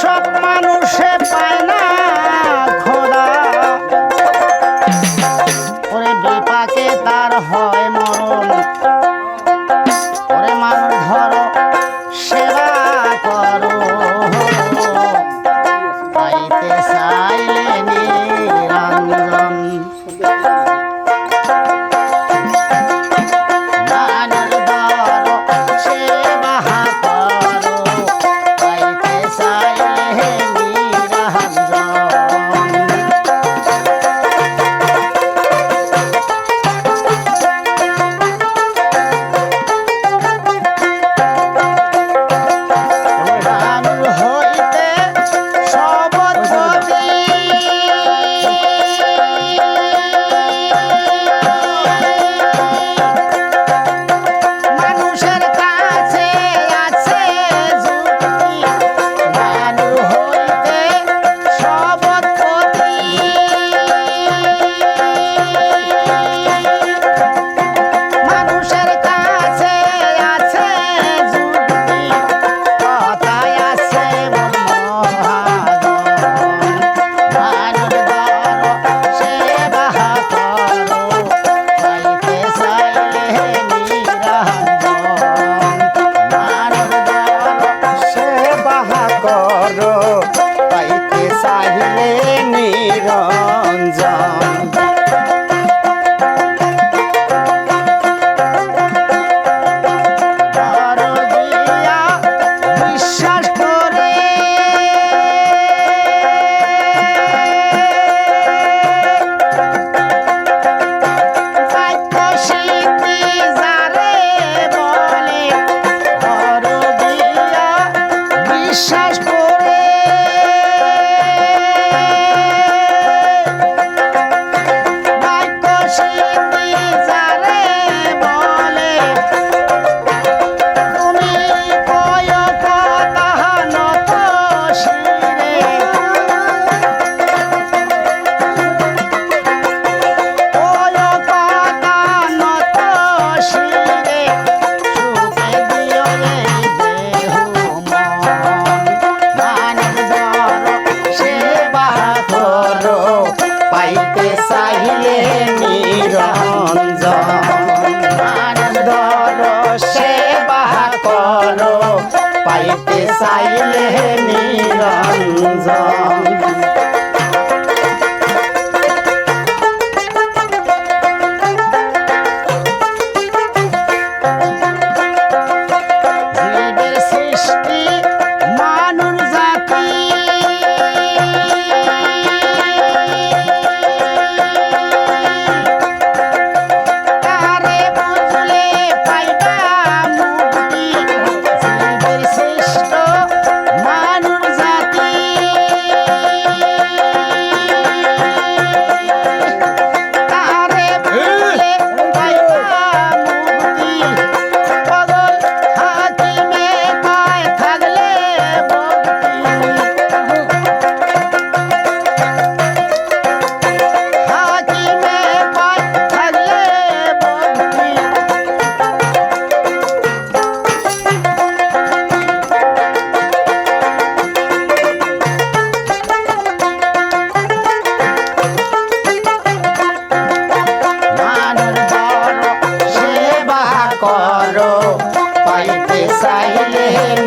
সব মানুষে পায় না বিপাকে তার হয় মরণ। মানুষ ধরো সেবা করো। রঞ্জন নিরঞ্জন। দর সেবা করো পাইতে চাইলে নিরঞ্জন রে